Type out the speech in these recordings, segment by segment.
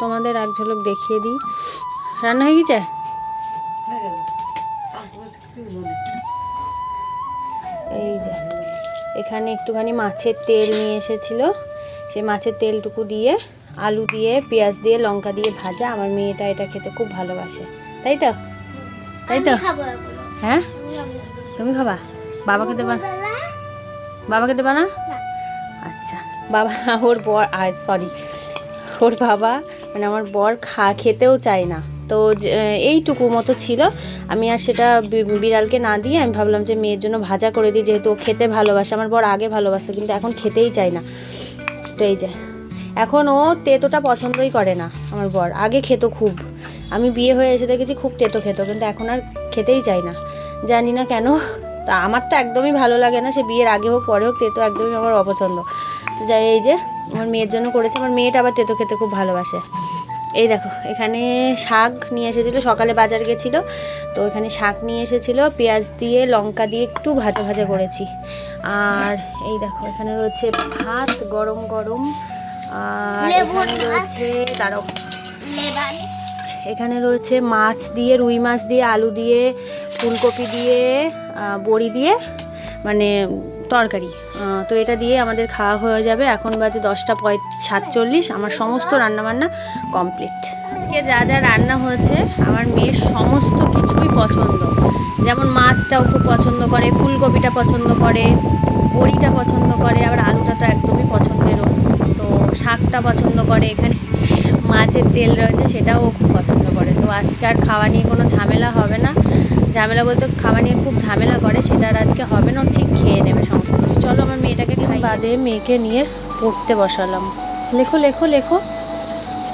তোমাদের এক ঝলক দেখিয়ে দিই। রান্না হয়ে গেছে? এই যে এখানে একটুখানি মাছের তেল নিয়ে এসেছিল। সেই মাছের তেলটুকু দিয়ে আলু দিয়ে পেঁয়াজ দিয়ে লঙ্কা দিয়ে ভাজা। আমার মেয়েটা এটা খেতে খুব ভালোবাসে। তাই তো? তাই তো। হ্যাঁ? তুমি খাবা? বাবাকে দেবা? বাবাকে দেবা না। আচ্ছা। বাবা ওর বর আর সরি ওর বাবা মানে আমার বর খা খেতেও চায় না। তো এইটুকু মতো ছিল। আমি আর সেটা বিড়ালকে না দিয়ে আমি ভাবলাম যে মেয়ের জন্য ভাজা করে দিই, যেহেতু ও খেতে ভালোবাসে। আমার বর আগে ভালোবাসতো কিন্তু এখন খেতেই চায় না। তো এই যে, এখন ও তেতোটা পছন্দই করে না, আমার বর। আগে খেতো খুব। আমি বিয়ে হয়ে এসে দেখেছি খুব তেতো খেত, কিন্তু এখন আর খেতেই চায় না। জানি না কেন, তা আমার তো একদমই ভালো লাগে না, সে বিয়ের আগে হোক, পরে হোক, তেতো একদমই আমার অপছন্দ। যাই এই যে আমার মেয়ের জন্য করেছে। আমার মেয়েটা আবার তেতো খেতে খুব ভালোবাসে। এই দেখো এখানে শাক নিয়ে এসেছিল সকালে বাজার গেছিল। তো এখানে শাক নিয়ে এসেছিল পেঁয়াজ দিয়ে লঙ্কা দিয়ে একটু ভাজা ভাজা করেছি। আর এই দেখো এখানে রয়েছে ভাত গরম গরম। আর এখানে রয়েছে দাঁড়াও এখানে রয়েছে মাছ দিয়ে রুই মাছ দিয়ে আলু দিয়ে ফুলকপি দিয়ে বড়ি দিয়ে মানে তরকারি। তো এটা দিয়ে আমাদের খাওয়া হয়ে যাবে। এখন বাজে দশটা পঁয়, সাতচল্লিশ। আমার সমস্ত রান্নাবান্না কমপ্লিট আজকে যা যা রান্না হয়েছে, আমার মেয়ের সমস্ত কিছুই পছন্দ। যেমন মাছটাও খুব পছন্দ করে, ফুলকপিটা পছন্দ করে, বড়িটা পছন্দ করে, আবার আলুটা তো একদমই পছন্দের ওর। তো শাকটা পছন্দ করে, এখানে মাছের তেল রয়েছে, সেটাও খুব পছন্দ করে। তো আজকে আর খাওয়া নিয়ে কোনো ঝামেলা হবে না। ঝামেলা বলতে খাওয়া নিয়ে খুব ঝামেলা করে সেটা আর আজকে হবে না ঠিক খেয়ে নেবে সমস্যা চলো আমার মেয়েটাকে খাই বাদে মেয়েকে নিয়ে পড়তে বসালাম। লেখো লেখো লেখো।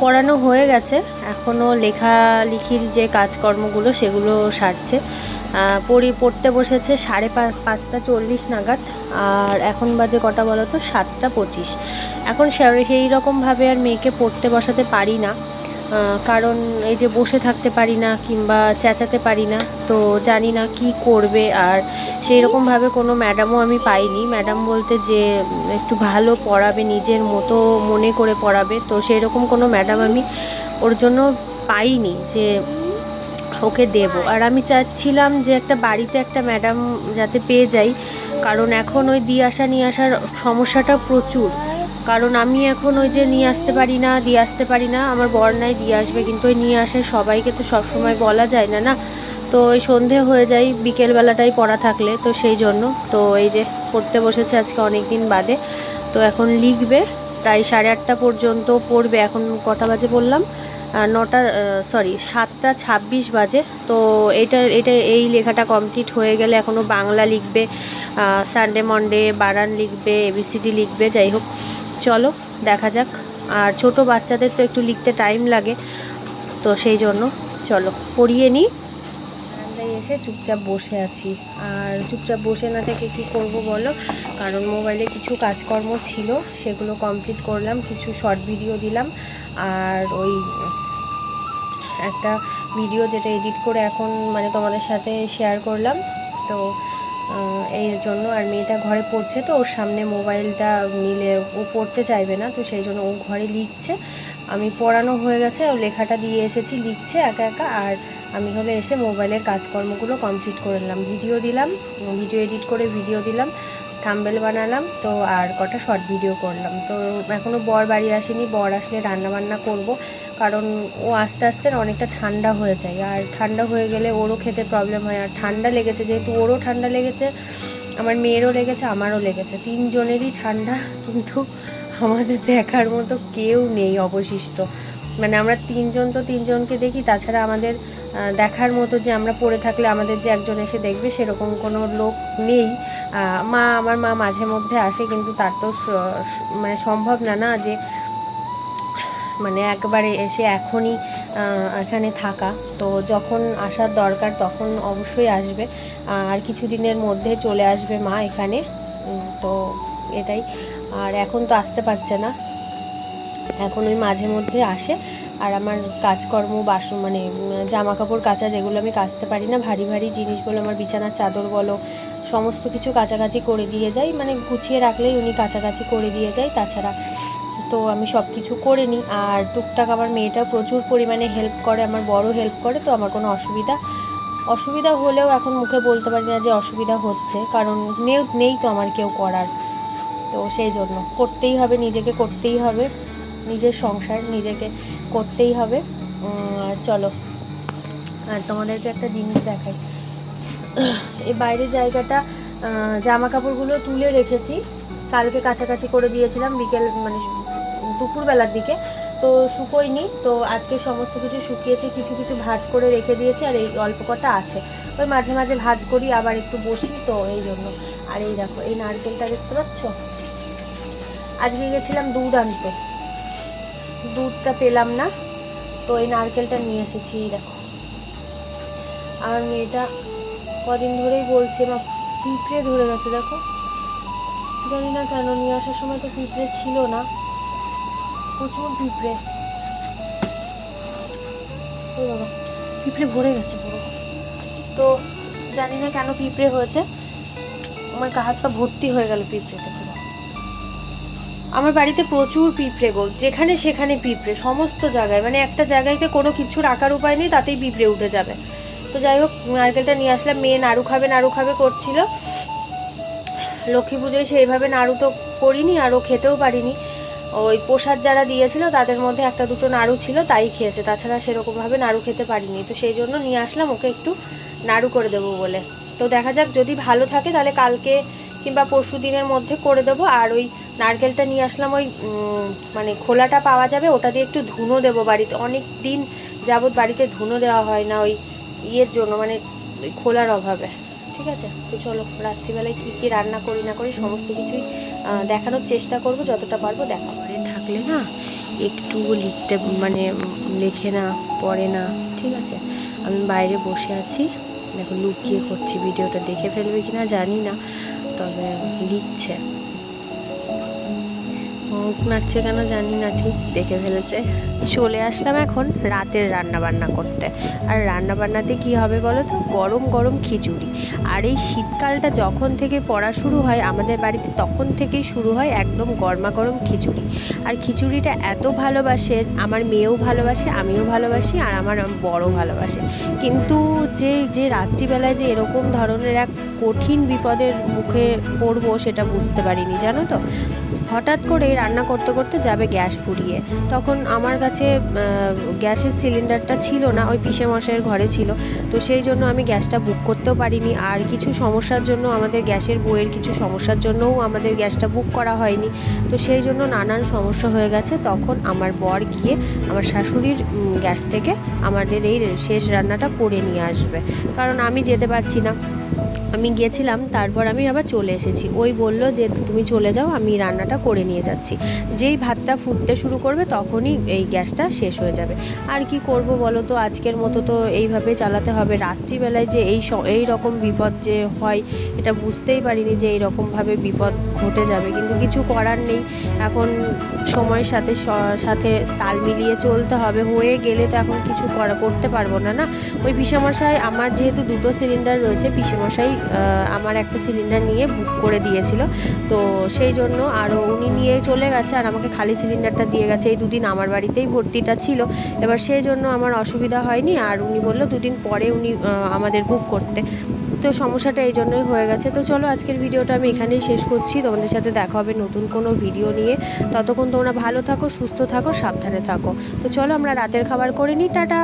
পড়ানো হয়ে গেছে। এখনও লেখালেখির যে কাজকর্মগুলো সেগুলো সারছে। পড়ি পড়তে বসেছে সাড়ে পাঁচটা চল্লিশ নাগাদ আর এখন বাজে কটা বলো তো সাতটা পঁচিশ। এখন সেই রকমভাবে আর মেয়েকে পড়তে বসাতে পারি না। কারণ এই যে বসে থাকতে পারি না কিংবা চেঁচাতে পারি না, তো জানি না কি করবে। আর সেই রকমভাবে কোনো ম্যাডামও আমি পাইনি। ম্যাডাম বলতে যে একটু ভালো পড়াবে, নিজের মতো মনে করে পড়াবে। তো সেই রকম কোনো ম্যাডাম আমি ওর জন্য পাইনি যে ওকে দেব। আর আমি চাচ্ছিলাম যে একটা বাড়িতে একটা ম্যাডাম যাতে পেয়ে যাই, কারণ এখন ওই দিয়ে আসা, নিয়ে আসার সমস্যাটা প্রচুর। কারণ আমি এখন ওই যে নিয়ে আসতে পারি না, দিয়ে আসতে পারি না, আমার বর নাই, দিয়ে আসবে। কিন্তু ওই নিয়ে আসার সবাইকে তো সব সময় বলা যায় না না? তো ওই সন্ধে হয়ে যায়, বিকেলবেলাটাই পড়া থাকলে, তো সেই জন্য। তো এই যে পড়তে বসেছে আজকে অনেক দিন বাদে। তো এখন লিখবে, প্রায় সাড়ে আটটা পর্যন্ত পড়বে, এখন কটা বাজে বললাম? নটা সরি সাতটা ছাব্বিশ বাজে। তো এটা এটা এই লেখাটা কমপ্লিট হয়ে গেলে এখনও বাংলা লিখবে সানডে মন্ডে বারান লিখবে এবিসিডি লিখবে, যাই হোক। চলো, দেখা যাক। আর ছোট বাচ্চাদের তো একটু লিখতে টাইম লাগে, তো সেই জন্য চলো, পড়িয়ে নিই। বারান্দায় এসে চুপচাপ বসে আছি। আর চুপচাপ বসে না থেকে কি করব বলো? কারণ মোবাইলে কিছু কাজকর্ম ছিল, সেগুলো কমপ্লিট করলাম, কিছু শর্ট ভিডিও দিলাম। আর ওই একটা ভিডিও যেটা এডিট করে এখন মানে তোমাদের সাথে শেয়ার করলাম। তো এই জন্য আর মেয়েটা ঘরে পড়ছে তো, ওর সামনে মোবাইলটা নিলে ও পড়তে চাইবে না, তো সেই জন্য ও ঘরে লিখছে। আমি পড়ানো হয়ে গেছে, ও লেখাটা দিয়ে এসেছি, লিখছে একা একা, আর আমি হলে এসে মোবাইলের কাজকর্মগুলো কমপ্লিট করে নিলাম। ভিডিও দিলাম, ভিডিও এডিট করে ভিডিও দিলাম থাম্বেল বানালাম, তো আর কটা শর্ট ভিডিও করলাম। তো এখনও বর বাড়ি আসেনি, বর আসলে রান্না বান্না করব, কারণ ও আস্তে আস্তে অনেকটা ঠান্ডা হয়ে যায়। আর ঠান্ডা হয়ে গেলে ওরও খেতে প্রবলেম হয়, আর ঠান্ডা লেগেছে, যেহেতু ওরও ঠান্ডা লেগেছে, আমার মেয়েরও লেগেছে, আমারও লেগেছে। তিনজনেরই ঠান্ডা, কিন্তু আমাদের দেখার মতো কেউ নেই অবশিষ্ট। মানে আমরা তিনজন তো তিনজনকে দেখি, তাছাড়া আমাদের দেখার মতো যে আমরা পড়ে থাকলে আমাদের যে একজন এসে দেখবে সেরকম কোনো লোক নেই। মা আমার মা মাঝে মধ্যে আসে কিন্তু তার তো মানে সম্ভব না না যে মানে একবারে এসে এখনই এখানে থাকা। তো যখন আসার দরকার তখন অবশ্যই আসবে। আর কিছু দিনের মধ্যে চলে আসবে মা এখানে। তো এটাই। আর এখন তো আসতে পারছে না। এখন ওই মাঝে মধ্যে আসে। আর আমার কাজকর্ম, বাসন মানে জামা কাপড় কাচা যেগুলো আমি কাচতে পারি না, ভারী ভারী জিনিসগুলো আমার বিছানার চাদর বলো, সমস্ত কিছু কাছাকাছি করে দিয়ে যাই। মানে গুছিয়ে রাখলেই উনি কাছাকাছি করে দিয়ে যায়। তাছাড়া তো আমি সব কিছু করে নিই। আর টুকটাক আমার মেয়েটা প্রচুর পরিমাণে হেল্প করে, আমার বড় হেল্প করে, তো আমার কোনো অসুবিধা অসুবিধা হলেও এখন মুখে বলতে পারি না যে অসুবিধা হচ্ছে। কারণ নেই নেই তো আমার কেউ করার। তো সেই জন্য, করতেই হবে, নিজেকে করতেই হবে। নিজের সংসার, নিজেকে করতেই হবে। চলো। আর তোমাদেরকে একটা জিনিস দেখাই। এই বাইরের জায়গাটা জামা কাপড়গুলো তুলে রেখেছি। কালকে কাছাকাছি করে দিয়েছিলাম বিকেল মানে দুপুরবেলার দিকে। তো শুকোয়নি, তো আজকে সমস্ত কিছু শুকিয়েছে। কিছু কিছু ভাজ করে রেখে দিয়েছি, আর এই অল্প কটা আছে। ওই মাঝে মাঝে ভাজ করি, আবার একটু বসি, তো এই জন্য। আর এই দেখো, এই নারকেলটা দেখতে পাচ্ছ? আজকে গেছিলাম দুধ আনতে। দুধটা পেলাম না। তো এই নারকেলটা নিয়ে এসেছি দেখো। আর মেয়েটা কদিন ধরেই বলছে, মা, পিঁপড়ে ধরে গেছে, দেখো। জানি না কেন, নিয়ে আসার সময় তো পিঁপড়ে ছিল না। প্রচুর পিঁপড়ে। ও বাবা, পিঁপড়ে ভরে গেছে পুরো। তো জানি না কেন পিঁপড়ে হয়েছে। আমার গা হাত পা ভর্তি হয়ে গেল পিঁপড়েতে। আমার বাড়িতে প্রচুর পিঁপড়ে গো, যেখানে সেখানে পিঁপড়ে, সমস্ত জায়গায়। মানে একটা জায়গায়তে কোনো কিছু রাখার উপায় নেই, তাতেই পিঁপড়ে উঠে যাবে। তো যাই হোক, নারকেলটা নিয়ে আসলাম, মেয়ে নাড়ু খাবে নাড়ু খাবে করছিল। লক্ষ্মী পুজোয় সেইভাবে নাড়ু তো করিনি, আর ও খেতেও পারিনি। ওই প্রসাদ যারা দিয়েছিল, তাদের মধ্যে একটা দুটো নাড়ু ছিল, তাই খেয়েছে। তাছাড়া সেরকমভাবে নাড়ু খেতে পারিনি। তো সেই জন্য নিয়ে আসলাম, ওকে একটু নাড়ু করে দেবো বলে। তো দেখা যাক, যদি ভালো থাকে, তাহলে কালকে কিংবা পরশু দিনের মধ্যে করে দেবো। আর ওই নারকেলটা নিয়ে আসলাম, ওই মানে খোলাটা পাওয়া যাবে, ওটা দিয়ে একটু ধুনো দেবো বাড়িতে। অনেক দিন যাবত বাড়িতে ধুনো দেওয়া হয় না ওই ইয়ের জন্য মানে ওই খোলার অভাবে। ঠিক আছে? তো চলো, রাত্রিবেলায় কী কী রান্না করি না করি, সমস্ত কিছুই দেখানোর চেষ্টা করব, যতটা পারব দেখা ঘরে থাকলে না, একটু লিখতে মানে লেখে না, পড়ে না। ঠিক আছে? আমি বাইরে বসে আছি। দেখো লুকিয়ে করছি, ভিডিওটা দেখে ফেলবে কি না জানি না। তবে লিখছে। মুখ নাচছে কেন জানি না, ঠিক দেখে ফেলেছে। চলে আসলাম এখন রাতের রান্না বান্না করতে। আর রান্না বান্নাতে কি হবে বলো তো? গরম গরম খিচুড়ি। আর এই শীতকালটা যখন থেকে পড়া শুরু হয়, আমাদের বাড়িতে তখন থেকেই শুরু হয় একদম গরমা গরম খিচুড়ি। আর খিচুড়িটা এত ভালোবাসে, আমার মেয়েও ভালোবাসে, আমিও ভালোবাসি, আর আমার বড় ভালোবাসে। কিন্তু যে যে রাত্রিবেলায় যে এরকম ধরনের এক কঠিন বিপদের মুখে পড়ব, সেটা বুঝতে পারিনি, জানো তো? হঠাৎ করে রান্না করতে করতে যাবে গ্যাস ফুরিয়ে তখন আমার কাছে গ্যাসের সিলিন্ডারটা ছিল না, ওই পিসে মশাইয়ের ঘরে ছিল। তো সেই জন্য আমি গ্যাসটা বুক করতেও পারিনি। আর কিছু সমস্যার জন্য আমাদের গ্যাসের বইয়ের কিছু সমস্যার জন্যও আমাদের গ্যাসটা বুক করা হয়নি। তো সেই জন্য নানান সমস্যা হয়ে গেছে। তখন আমার বর গিয়ে আমার শাশুড়ির গ্যাস থেকে আমাদের এই শেষ রান্নাটা করে নিয়ে আসবে। কারণ আমি যেতে পারছি না। আমি গেছিলাম তারপর আমি আবার চলে এসেছি। ওই বলল যে, তুমি চলে যাও, আমি রান্নাটা করে নিয়ে যাচ্ছি। যেই ভাতটা ফুটতে শুরু করবে, তখনই এই গ্যাসটা শেষ হয়ে যাবে। আর কি করব বলো তো, আজকের মতো তো এইভাবে চালাতে হবে। রাত্রিবেলায় যে এই এই রকম বিপদ যে হয়, এটা বুঝতেই পারিনি যে এই রকমভাবে বিপদ ঘটে যাবে। কিন্তু কিছু করার নেই। এখন সময়ের সাথে সাথে তাল মিলিয়ে চলতে হবে। হয়ে গেলে তো এখন কিছু করা, করতে পারব না না? ওই পিসেমশাই, আমার যেহেতু দুটো সিলিন্ডার রয়েছে, পিসেমশাই আমার একটা সিলিন্ডার নিয়ে বুক করে দিয়েছিল। তো সেই জন্য আরও উনি নিয়ে চলে গেছে আর আমাকে খালি সিলিন্ডারটা দিয়ে গেছে। এই দুদিন আমার বাড়িতেই ভর্তিটা ছিল। এবার সেই জন্য আমার অসুবিধা হয়নি আর উনি বলল দুদিন পরে উনি আমাদের বুক করতে। তো সমস্যাটা এই জন্যই হয়ে গেছে। তো চলো আজকের ভিডিওটা আমি এখানেই শেষ করছি। তোমাদের সাথে দেখা হবে নতুন কোনো ভিডিও নিয়ে। ততক্ষণ তোমরা ভালো থাকো, সুস্থ থাকো, সাবধানে থাকো। তো চলো আমরা রাতের খাবার করে নিই। টাটা!